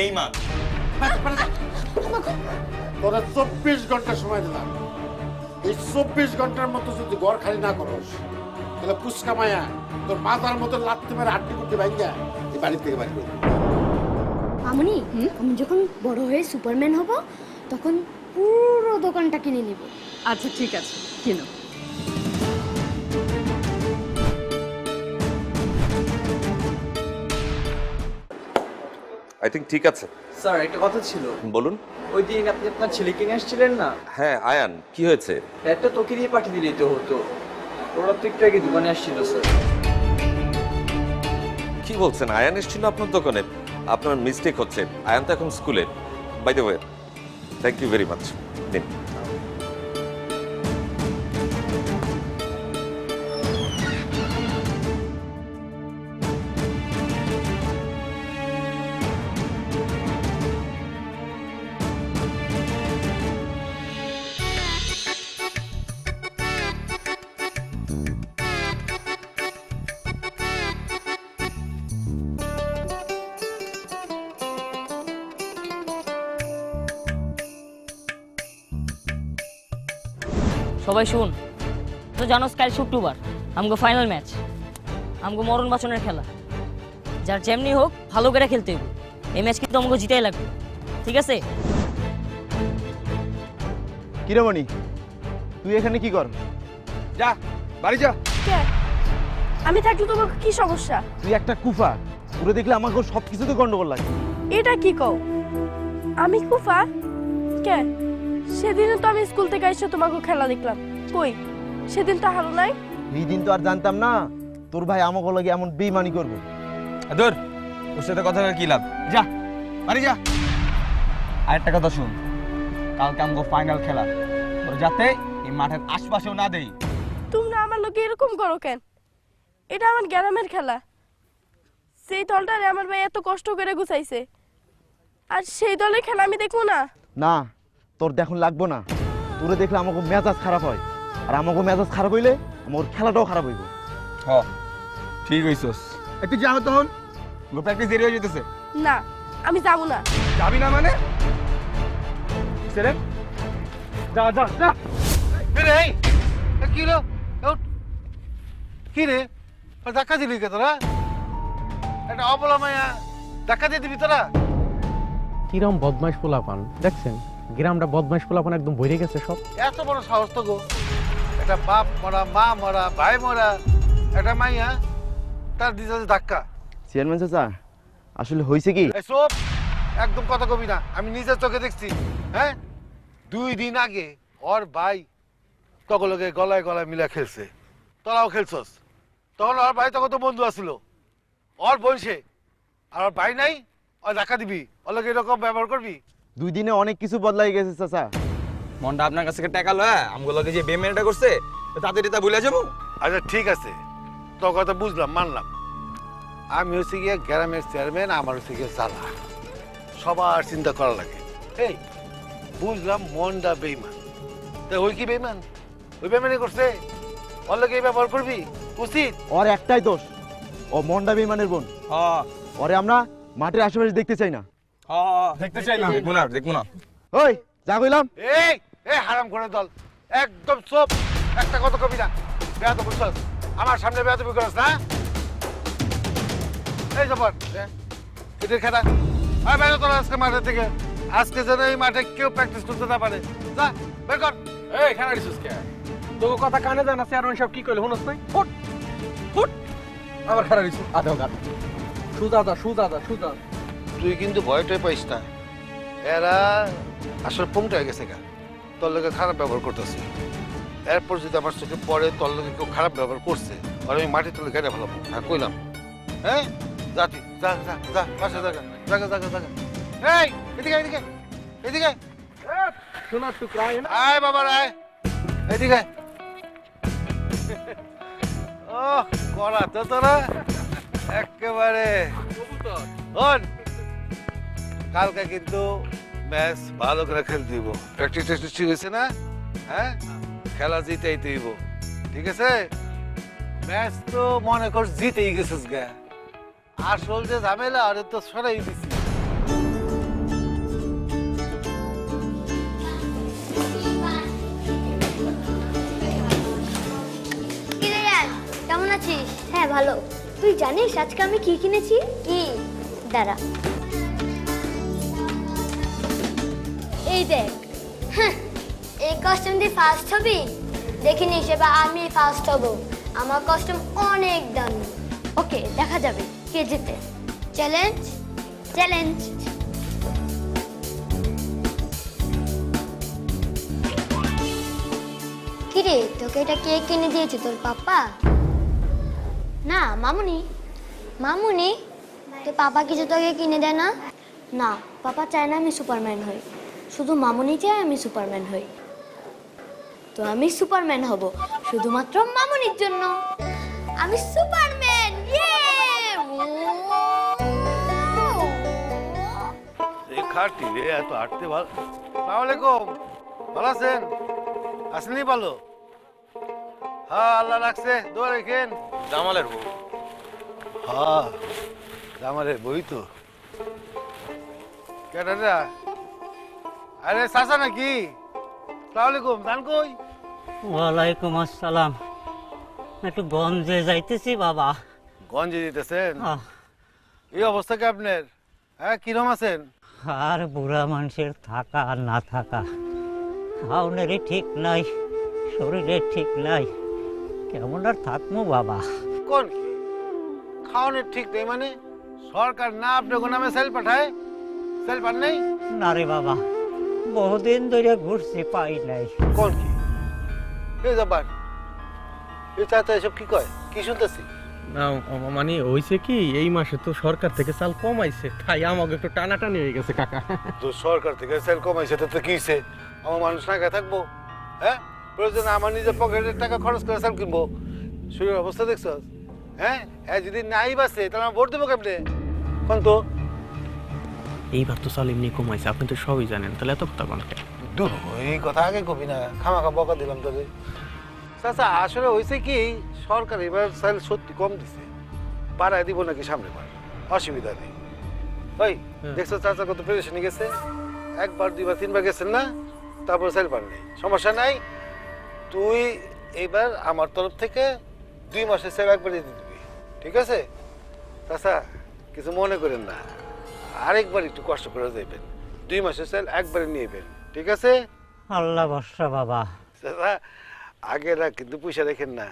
বেইমান তোরা চব্বিশ ঘণ্টা সময় দিলাম। এই চব্বিশ ঘণ্টার মতো যদি ঘর খালি না করস তাহলে পুচকা মায়া তোর মাথার মতো লাত্তি মেরে আটটি কুটি ভাঙ্গা এই বাড়ি থেকে বাড়ি মামুনি আমি যখন বড় হয়ে সুপারম্যান হব তখন পুরো দোকানটা কিনে নেব। আচ্ছা ঠিক আছে। কিনো। আই থিঙ্ক ঠিক আছে। স্যার একটা কথা ছিল। বলুন। ওই দিন আপনি আপনার ছেলেকে নিয়ে আসছিলেন না? হ্যাঁ আয়ান কি হয়েছে? একটা তোকে দিয়ে পাঠিয়ে দিলেই তো হতো। ওরা তো একটু আগে দোকানে আসছিল স্যার কি বলছেন? আয়ান এসেছিল আপনার দোকানে? আপনার মিস্টেক হচ্ছে। আয়ান তো এখন স্কুলে by the way thank you very much নিন সবাই শুন। তো জানোস কাল শুক্রবার আমগো ফাইনাল ম্যাচ আমগো মরণ বাঁচনের খেলা। যার যেমনি হোক ভালো করে খেলতে হইব। এই ম্যাচ কিন্তু আমাকে জিতাই লাগবে। ঠিক আছে? কিরমণি তুই এখানে কি কর? যা বাড়ি যা। আমি থাকলে তোমার কি সমস্যা? তুই একটা কুফা পুরো দেখলে আমাকে সব কিছুতে গন্ডগোল লাগে। এটা কি কও? আমি কুফা? কে? সেদিনও তো আমি স্কুল থেকে এসে তোমাকে খেলা দেখলাম। কই? সেদিন তো হারো নাই? এই দিন তো আর জানতাম না। তোর ভাই আমাকে লাগে এমন বেইমানি করবে। ধর ওর সাথে কথা কি লাভ? যা বাড়ি যা। আরেকটা কথা শুন কালকে আমগো ফাইনাল খেলা। তোর যাতে এই মাঠের আশপাশেও না দেই। তোমরা আমার লোকে এরকম করো কেন? এটা আমার গ্রামের খেলা। সেই দলটারে আমার ভাই এত কষ্ট করে গুছাইছে। আর সেই দলের খেলা আমি দেখব না? না তোর দেখুন লাগবো না। তোরে দেখলে আমাকে মেজাজ খারাপ হয়। আর আমাকে মেজাজ খারাপ হইলে আমার খেলাটাও খারাপ হইব। হ ঠিক হইছস। একটু যা তখন গো প্র্যাকটিস দেরি হয়ে যেতেছে। না আমি যাব না। যাবি না মানে? ছেলে যা যা যা। রে কি রে? কি রে? ধাক্কা দিলি কে তোরা? একটা অবলা মায়া ধাক্কা দিয়ে দিবি তোরা? কিরম বদমাইশ পোলাপান দেখছেন? গ্রামটা বদমাইশ পোলাপান একদম ভরে গেছে সব। এত বড় সাহস তো গো। একটা বাপ মরা মা মরা ভাই মরা একটা মাইয়া তার দিতে ধাক্কা। চেয়ারম্যান চাচা আসলে হয়েছে কি? এসব একদম কথা কবি না আমি নিজের চোখে দেখছি হ্যাঁ? দুই দিন আগে ওর ভাই তকলকে গলায় গলায় মিলা খেলছে। তোরাও খেলছস। তখন ওর ভাই তখন তো বন্ধু আসছিল ওর বয়সে আর ওর ভাই নাই ওর ধাক্কা দিবি। ওর এরকম ব্যবহার করবি? দুই দিনে অনেক কিছু বদলাই গেছে চাচা। মনটা আপনার কাছে থেকে টাকা লয় আমগুলোকে যে বেমেনটা করছে তাদের এটা ভুলে যাব? আচ্ছা ঠিক আছে। তোর কথা বুঝলাম মানলাম। আমি হচ্ছে গিয়ে গ্রামের চেয়ারম্যান আমার হচ্ছে গিয়ে জ্বালা সবার চিন্তা করা লাগে। এই বুঝলাম মনটা বেইমান। তা ওই কি বেইমান? ওই বেইমানি করছে? ওর লোক এই ব্যবহার করবি? উচিত? ওর একটাই দোষ ও মন্ডা বেইমানের বোন। হ্যাঁ ওরে আমরা মাঠের আশেপাশে দেখতে চাই না। হ্যাঁ দেখতে চাই না? দেখব না দেখব না ওই যা কইলাম। এই এই হারাম করে দল। একদম চোপ। একটা কথা কবি না। বেয়া তো বুঝছস আমার সামনে বেয়া তুমি করস না এই জবর এদের খেলা আর বেরো তোর আজকে মাঠের থেকে আজকে যেন এই মাঠে কেউ প্র্যাকটিস করতে না পারে। যা বের কর। এই খেলা দিছিস কে? তোকে কথা কানে জানা চেয়ারম্যান সব কি কইলে শুনস নাই ফুট ফুট। আবার খেলা দিছিস? আদা গাদ সুদা দা সুদা দা সুদা। তুই কিন্তু ভয়টাই পাইস না। এরা আসলে পংটা হয়ে গেছে গা। তোর লোকে খারাপ ব্যবহার করতেছে। এরপর যদি আমার চোখে পরে তোর লোকে কেউ খারাপ ব্যবহার করছে আর আমি মাটি তুলে কেটে ফেলাবো। হ্যাঁ কইলাম। হ্যাঁ? জাতি যা যা যা পাশে জায়গা জায়গা জায়গা জায়গা এই এদিকে এদিকে এদিকে সোনার টুকরা আয় বাবা এদিকে ও করা তো তোরা। একেবারে। হন। কালকে কিন্তু ম্যাচ ভালো করে খেল দিব প্র্যাকটিস ঠিক হয়েছে না? হ্যাঁ? খেলা জিতেই দিব ঠিক আছে? ম্যাচ তো মনে কর জিতেই গেছিস গা। আসল যে ঝামেলা, আরে তো সরাই দিছি। কেমন আছিস? হ্যাঁ ভালো। তুই জানিস আজকে আমি কি কিনেছি? কি? দাঁড়া। এই দেখ। হ্যাঁ, এই কস্টিউম দিয়ে ফার্স্ট হবি? দেখে নিস এবার আমি ফার্স্ট হব। আমার কস্টিউম অনেক দামি। ওকে দেখা যাবে কে জিতে চ্যালেঞ্জ চ্যালেঞ্জ কিরে তোকে এটা কে কিনে দিয়েছে? তোর পাপা? না মামুনি। মামুনি তোর পাপা কিছু তোকে কিনে দেয় না? না পাপা চায় না আমি সুপারম্যান হই। শুধু মামুনি চায় আমি সুপারম্যান হই। তো আমি সুপারম্যান হব শুধুমাত্র মামুনির জন্য। আমি সুপারম্যান ইয়ে খাটি রে এত হাঁটতে ভালো সালাম আলাইকুম ভালো আছেন? আসেনি ভালো? হ্যাঁ আল্লাহ রাখছে দোয়া রেখেন। জামালের বউ। হ্যাঁ আমারে বই তো। কেটাটা আরে চাচা নাকি? সালাম আলাইকুম জান কই? ওয়ালাইকুম আসসালাম। একটু গঞ্জে যাইতেছি বাবা। গঞ্জে দিতেছেন আহ, এই অবস্থা কি আপনার? হ্যাঁ কিরম আছেন? আর বুড়া মানুষের থাকা আর না থাকা। খাওনেরই ঠিক নাই শরীরের ঠিক নাই। কেমন আর থাকব বাবা? কোন? কি খাওয়ানোর ঠিক নেই মানে? সরকার না আপনার নামে সেল পাঠায়? সেল পান নেই? না রে বাবা। বহুদিন ধরে ঘুরছি পাই নাই। কোন কি? এই যাবার এই চাচা এসব কি কয়? কি শুনতেছি? না মানে হইছে কি এই মাসে তো সরকার থেকে চাল কমাইছে। তাই আমাকে একটু টানাটানি হয়ে গেছে কাকা। তো সরকার থেকে সেল কমাইছে তো কি হইছে? আমার মানুষ না খেয়ে থাকব। হ্যাঁ? প্রয়োজন আমার নিজের পকেটের টাকা খরচ করে সেল কিনবো। শরীরের অবস্থা দেখছ হ্যাঁ? হ্যাঁ যদি নাই বাসে তাহলে আমার ভোট দেবো কেমনে? কোন তো? এইবার তো চাল এমনি কমাইছে আপনি তো সবই জানেন তাহলে এত কথা কোন? দূর এই কথা আগে কবি না খামাখা বকা দিলাম তোকে চাচা আসলে হয়েছে কি সরকার এবার সেল সত্যি কম দিছে বাড়ায় দিব নাকি সামনে বার অসুবিধা নেই। ওই দেখছ চাচা কত পেরেশানি গেছে? একবার দুইবার তিনবার গেছেন না? তারপর সেল পান নেই সমস্যা নাই। তুই এবার আমার তরফ থেকে দুই মাসের সেল একবার দিয়ে দিবি ঠিক আছে? চাচা কিছু মনে করেন না। আরেকবার একটু কষ্ট করে যাইবেন। দুই মাসের সেল একবারে নিয়েবেন ঠিক আছে? আল্লাহ বর্ষা বাবা। দাদা আগে না কিন্তু পয়সা রেখেন না।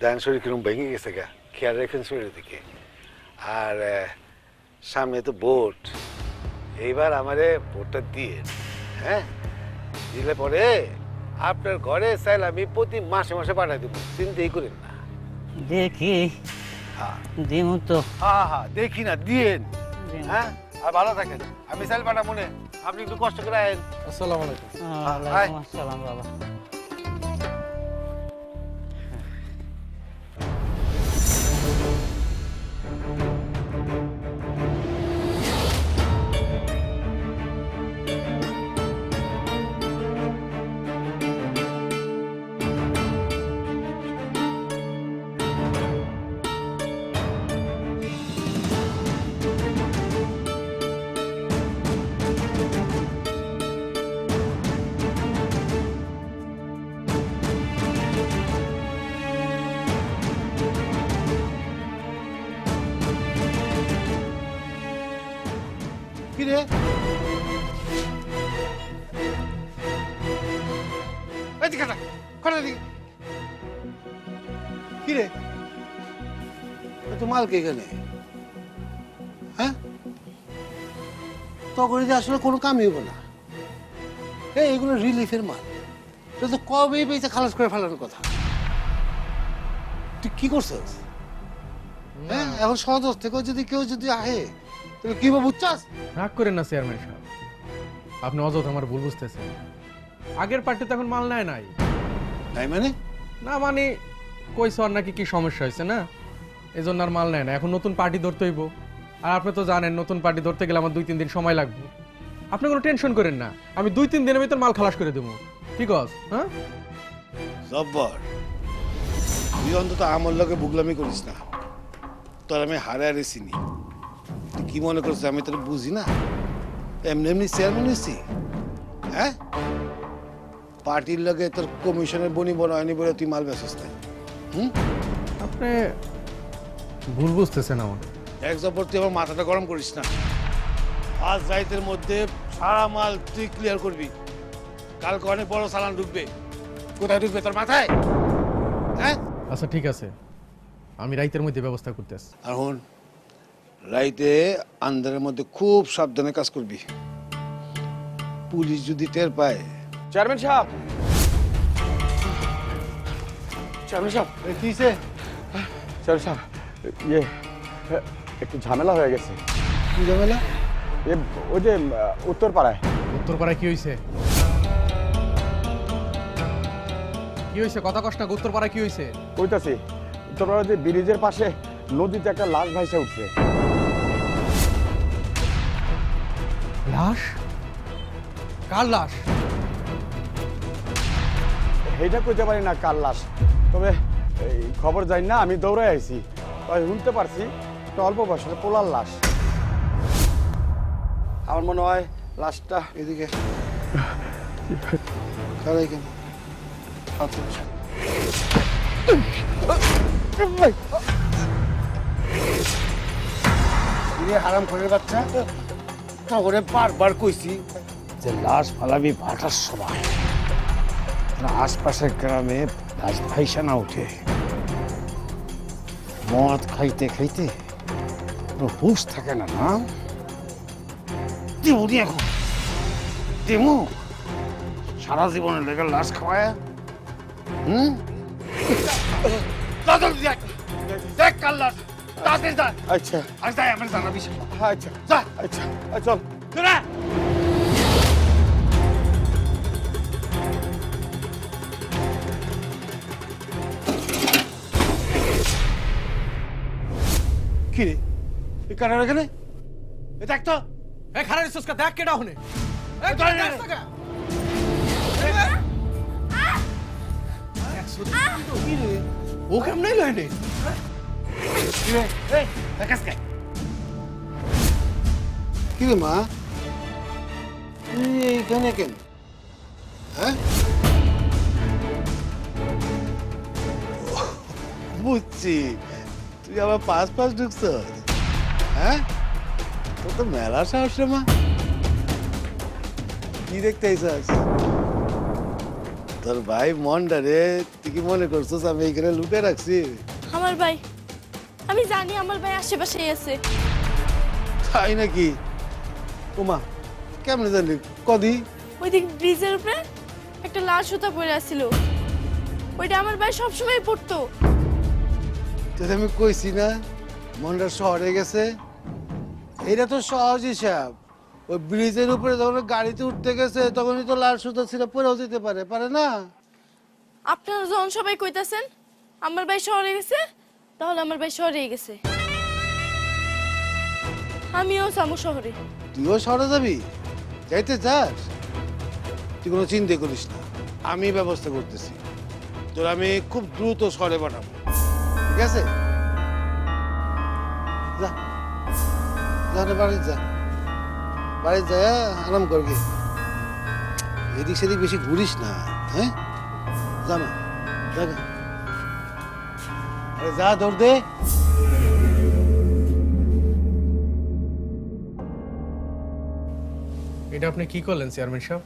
দেন শরীর কিরম ভেঙে গেছে গা। খেয়াল রেখেন শরীরের দিকে। আর সামনে তো ভোট এইবার আমারে ভোটটা দিয়ে হ্যাঁ? দিলে পরে আপনার ঘরে চাইল আমি প্রতি মাসে মাসে পাঠাই দেবো। চিন্তাই করেন না। দেখি। হ্যাঁ। দিমু তো। হ্যাঁ হ্যাঁ দেখি না দিয়েন হ্যাঁ? আর ভালো থাকেন। আমি সাইল পাঠা মনে আপনি একটু কষ্ট করে আসসালামু আলাইকুম। আসসালাম বাবা। এদিকে না খড়া দিকে। কি রে তো মাল কে এখানে? হ্যাঁ? তখন যে আসলে কোনো কামই হব না। এই এগুলো রিলিফের মাল। এটা তো কবেই পেয়েছে খালাস করে ফেলানোর কথা। তুই কি করছিস? হ্যাঁ এখন সদর থেকে যদি কেউ যদি আহে তাহলে কি ভাবে বুঝছাস? রাগ করেন না চেয়ারম্যান সাহেব। আপনি অযথা আমার ভুল বুঝতেছেন। আগের পার্টিতে এখন মাল নেয় নাই। তাই মানে? না মানে কইছে আর নাকি কি সমস্যা হয়েছে না? এই জন্য আর মাল নেয় না। এখন নতুন পার্টি ধরতে হইব। আর আপনি তো জানেন নতুন পার্টি ধরতে গেলে আমার দুই তিন দিন সময় লাগবে। আপনি কোনো টেনশন করেন না। আমি দুই তিন দিনের ভিতর মাল খালাস করে দেবো। ঠিক আছে হ্যাঁ? জব্বর তুই অন্তত আমার লগে বুগলামি করিস না। তোর আমি হারে হারে চিনি। তুই কি মনে করছিস আমি তোর বুঝি না? এমনি এমনি চেয়ারম্যান হয়েছি হ্যাঁ? পার্টির লগে তোর কমিশনের বনি বনায়নি বলে তুই মাল বেচস না হুম? আপনি ভুল বুঝতেছেন আমার। এক জবর তুই আমার মাথাটা গরম করিস না। আজ রাইতের মধ্যে সারা মাল তুই ক্লিয়ার করবি। কালকে অনেক বড় সালান ঢুকবে। কোথায় ঢুকবে তোর মাথায়? হ্যাঁ? আচ্ছা ঠিক আছে। আমি রাইতের মধ্যে ব্যবস্থা করতেছি আর হন রাইতে আন্ধারের মধ্যে খুব সাবধানে কাজ করবি। পুলিশ যদি টের পায় চেয়ারম্যান সাহেব। চেয়ারম্যান সাহেব। কিসে চেয়ারম্যান সাহেব ইয়ে একটু ঝামেলা হয়ে গেছে। কি ঝামেলা? এ ওই যে উত্তর পাড়ায় উত্তরপাড়ায় কি হয়েছে কি হয়েছে কথা কষ্ট না উত্তরপাড়ায় কি হয়েছে কইতাছি উত্তর পাড়ায় যে ব্রিজের পাশে নদীতে একটা লাশ ভাইসে উঠছে। লাশ? কার লাশ? এইটা কইতে পারি না কার লাশ। তবে এই খবর যাই না, আমি দৌড়ে আইছি। তাই শুনতে পারছি একটা অল্প বয়সের পোলার লাশ। আমার মনে হয় লাশটা এদিকে। করে বাচ্চা। বারবার কইছি যে লাশ ফালাবি ভাটার সময়। আশপাশের গ্রামে লাশ ভাইসা না উঠে মদ খাইতে খাইতে হুঁশ থাকে না না? দিমু এখন। দিমু সারা জীবনের লেগে লাশ খাওয়ায়? হুম? দেখ কাল লাশ। আচ্ছা। আমার জানাবি আচ্ছা। যা। আচ্ছা এই কাটার এখানে এ দেখ তো এই খারাপ সুস্কা দেখ কেডা হনে এই দাঁড়া, দেখ দাঁড়া। তো কে? কি রে ও কেমনে লইনে কি রে এই দেখাস কে কি রে মা তুই এইখানে কেন হ্যাঁ বুঝছি তুই আবার পাঁচ পাঁচ ঢুকছ হ্যাঁ? তোর তো মেলা সাহস রে মা। কি দেখতে আইসাস তোর ভাই মনটা রে তুই কি মনে করছিস আমি এইখানে লুটে রাখছি? আমার ভাই আমি জানি আমার ভাই আশেপাশেই আছে। তাই নাকি? ওমা কেমনে জানলি? কদি? ওইদিক ব্রিজের উপরে একটা লাল সুতা পরে আছিল। ওইটা আমার ভাই সবসময় পড়তো তো আমি কইছি না মনটা শহরে গেছে। এটা তো সহজ হিসাব। ওই ব্রিজের উপরে যখন গাড়িতে উঠতে গেছে তখনই তো লাল সুতো ছিল পরেও যেতে পারে পারে না? আপনারা যখন সবাই কইতাছেন আমার ভাই শহরে গেছে তাহলে আমার ভাই শহরে গেছে। আমিও সামু শহরে। তুইও শহরে যাবি? যাইতে চাস? তুই কোনো চিন্তা করিস না। আমি ব্যবস্থা করতেছি। তোর আমি খুব দ্রুত শহরে বানাবো ঠিক আছে? যা রে বাড়ি যা। বাড়ি যা আরাম এদিক সেদিক বেশি ঘুরিস না হ্যাঁ? যা দে। এটা আপনি কি করলেন, চেয়ারম্যান সাহেব?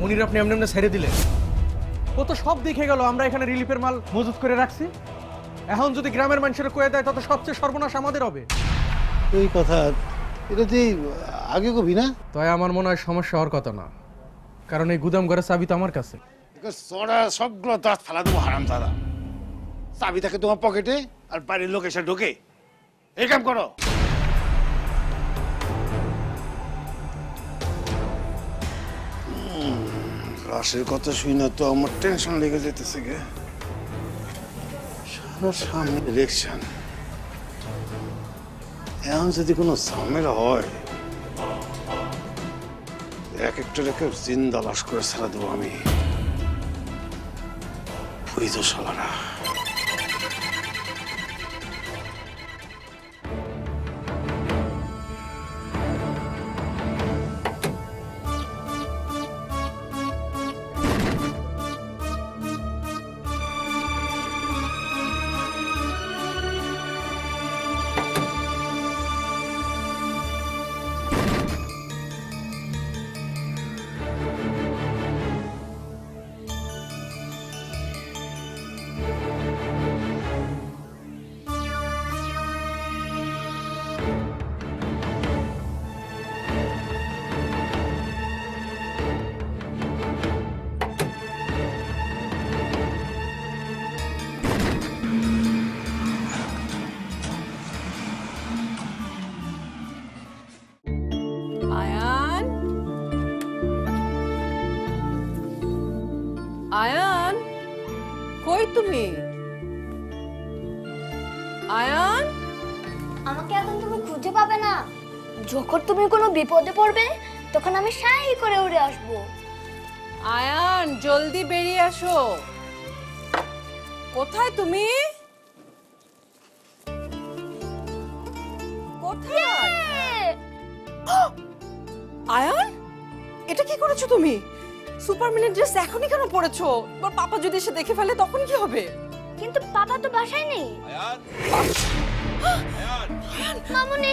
মনির আপনি এমনি এমনি ছেড়ে দিলেন। ও তো সব দেখে গেল, আমরা এখানে রিলিফের মাল মজুত করে রাখছি। এখন যদি গ্রামের মানুষের কয়ে দেয় তত সবচেয়ে সর্বনাশ আমাদের হবে। এই কথা এটা তুই আগে কবি না? তাই আমার মনে হয় সমস্যা হওয়ার কথা না। কারণ এই গুদাম ঘরের চাবি তো আমার কাছে। সরা সবগুলো দাঁত ফেলা দেবো হারাম দাদা। চাবি থাকে তোমার পকেটে আর বাড়ির লোক এসে ঢোকে। এই কাম করো। উম, কথা শুই না তো আমার টেনশন লেগে যেতেছে গে। সারা সামনে ইলেকশন এখন যদি কোনো ঝামেলা হয়, এক একটা রেখে জিন্দা লাশ করে ছাড়া দেবো আমি। বুঝতো শালারা। যখন তুমি কোনো বিপদে পড়বে তখন আমি সাই করে উড়ে আসব। আয়ান জলদি বেরিয়ে আসো। কোথায় তুমি? কোথায়? আয়ান এটা কি করেছ তুমি? সুপারম্যানের ড্রেস এখনই কেন পরেছো? তোমার পাপা যদি এসে দেখে ফেলে তখন কি হবে? কিন্তু পাপা তো বাসায় নেই। মামুনি।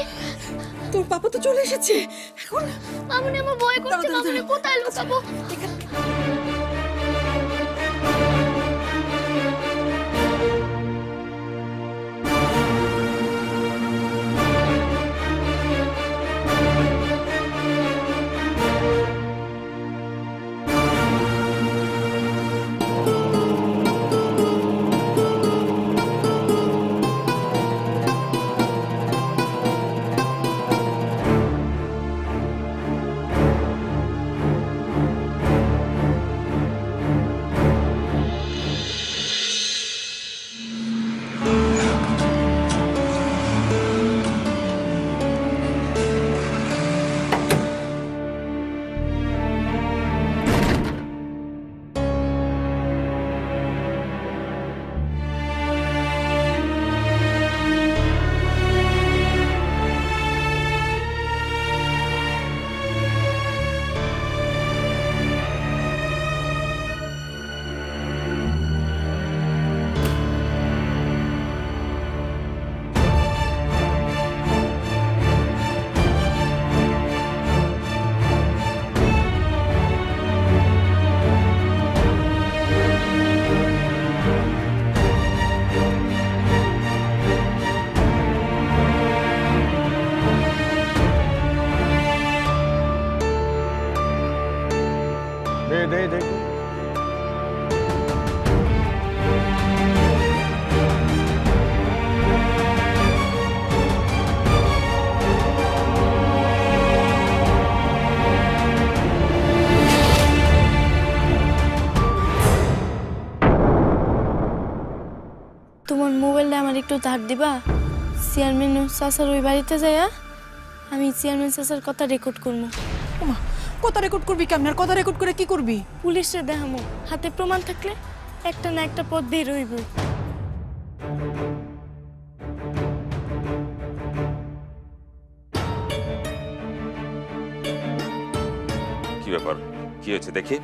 তোর পাপা তো চলে এসেছে। এখন মামুনি আমার ভয় করছে। মামুনি কোথায় লুকাবো? দিবা? চেয়ারম্যান চাচার ওই বাড়িতে যাইয়া আমি চেয়ারম্যান চাচার কথা রেকর্ড করব কথা রেকর্ড করবি কেমন? আর কথা রেকর্ড করে কি করবি? পুলিশে দেখামো হাতে প্রমাণ থাকলে একটা না একটা পথ বের হইব। কি ব্যাপার? কি হয়েছে দেখি।